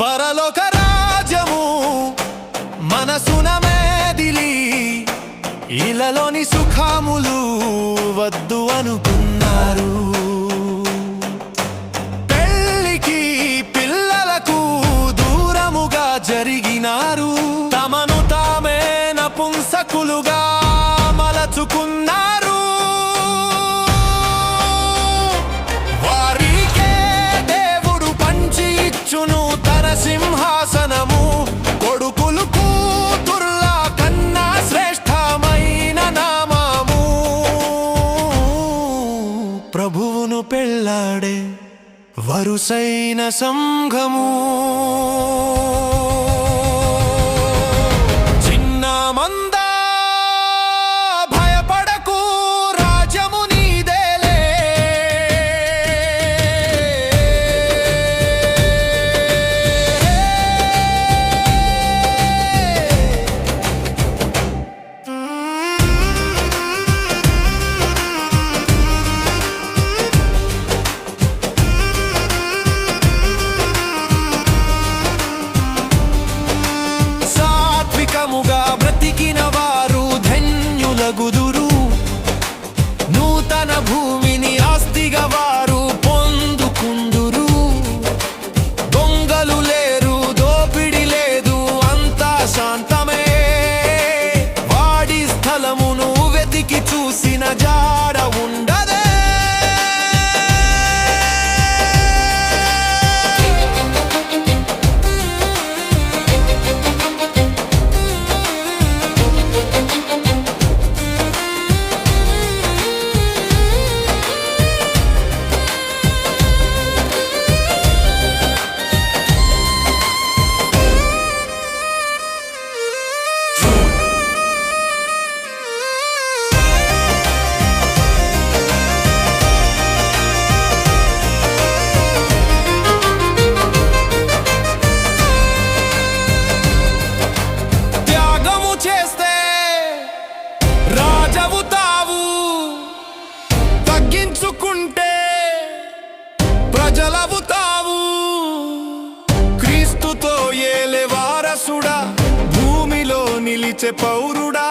పరలోక రాజ్యము మనసున మేదిలి ఇలలోని సుఖములు వద్దు అనుకు అరుసైన సంఘము. Lago పౌరుడా